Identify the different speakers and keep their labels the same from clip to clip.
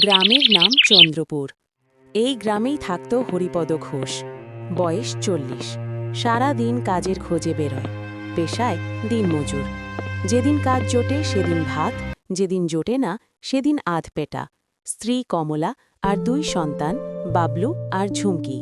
Speaker 1: গ্রামের নাম চন্দ্রপুর। এই গ্রামেই থাকত হরিপদ ঘোষ। বয়স চল্লিশ। সারা দিন কাজের খোঁজে বেরোয়। পেশায় দিনমজুর যেদিন কাজ জোটে, সেদিন ভাত, যেদিন জোটে না, সেদিন আধ পেটা। স্ত্রী কমলা আর দুই সন্তান, বাবলু আর ঝুমকি।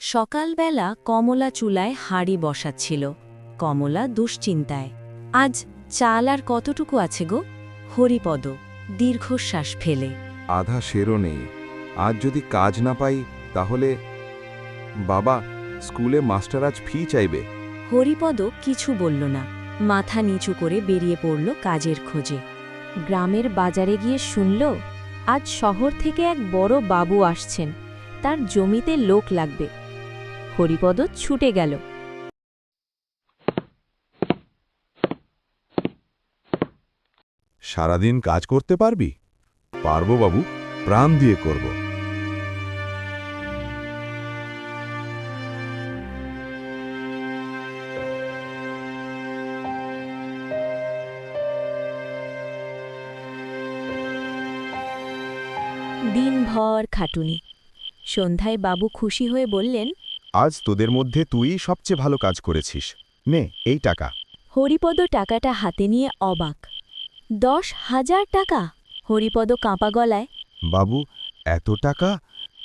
Speaker 2: সকালবেলা কমলা চুলায় হাঁড়ি বসাচ্ছিল। কমলা দুশ্চিন্তায়। আজ চাল আর কতটুকু আছে গো? হরিপদ দীর্ঘশ্বাস ফেলে।
Speaker 3: আধা শেরও নেই। আজ যদি কাজ না পাই তাহলে বাবা স্কুলে মাস্টার আজ ফি চাইবে।
Speaker 2: হরিপদ কিছু বলল না। মাথা নিচু করে বেরিয়ে পড়ল কাজের খোঁজে। গ্রামের বাজারে গিয়ে শুনল আজ শহর থেকে এক বড় বাবু আসছেন। তার জমিতে লোক লাগবে। হরিপদ ছুটে গেল।
Speaker 3: সারাদিন কাজ করতে পারবি? পারব বাবু প্রাণ দিয়ে করব।
Speaker 2: দিনভর খাটুনি। সন্ধ্যায় বাবু খুশি হয়ে বললেন
Speaker 3: আজ তোদের মধ্যে তুই সবচেয়ে ভালো কাজ করেছিস। নে এই টাকা।
Speaker 2: হরিপদ টাকাটা হাতে নিয়ে অবাক। দশ হাজার টাকা। হরিপদ কাঁপা গলায়
Speaker 3: বাবু এত টাকা?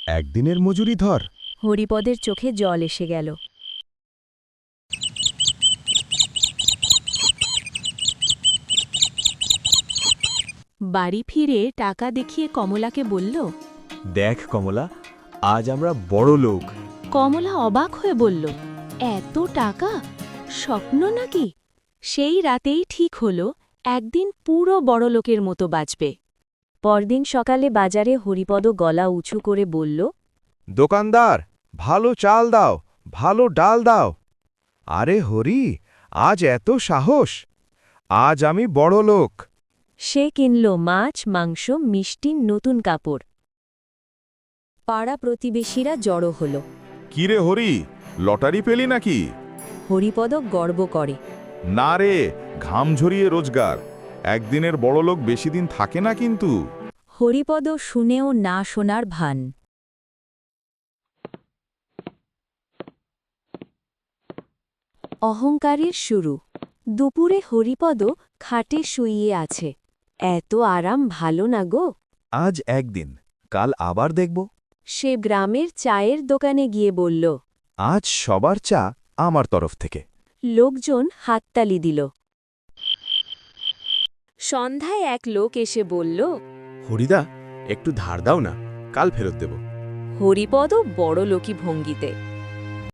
Speaker 3: একদিনের মজুরি ধর।
Speaker 2: হরিপদের চোখে জল এসে গেল।
Speaker 1: বাড়ি ফিরে টাকা দেখিয়ে কমলাকে বলল
Speaker 4: দেখ কমলা আজ আমরা বড় লোক।
Speaker 1: কমলা অবাক হয়ে বলল এত টাকা? স্বপ্ন নাকি? সেই রাতেই ঠিক হল একদিন পুরো বড়লোকের মতো বাঁচবে
Speaker 2: পরদিন সকালে বাজারে হরিপদ গলা উঁচু করে বলল
Speaker 3: দোকানদার ভালো চাল দাও ভালো ডাল দাও। আরে হরি আজ এত সাহস। আজ আমি বড় লোক
Speaker 2: সে কিনল মাছ মাংস মিষ্টি নতুন কাপড়। পাড়া প্রতিবেশীরা জড়ো হল।
Speaker 3: কিরে হরি লটারি পেলি নাকি?
Speaker 2: হরিপদ গর্ব করে।
Speaker 3: না রে ঘাম ঝরিয়ে রোজগার। একদিনের বড় লোক বেশি দিন থাকে না কিন্তু।
Speaker 2: হরিপদ শুনেও না শোনার ভান। অহংকারের শুরু। দুপুরে হরিপদ খাটে শুইয়ে আছে। এত আরাম ভালো না গো।
Speaker 3: আজ একদিন কাল আবার দেখব।
Speaker 2: সে গ্রামের চায়ের দোকানে গিয়ে বলল
Speaker 3: আজ সবার চা আমার তরফ থেকে।
Speaker 2: লোকজন হাততালি দিল। সন্ধ্যায় এক লোক এসে বলল
Speaker 4: হরিদা একটু ধার দাও না কাল ফেরত দেব।
Speaker 2: হরিপদ বড় লোকি ভঙ্গিতে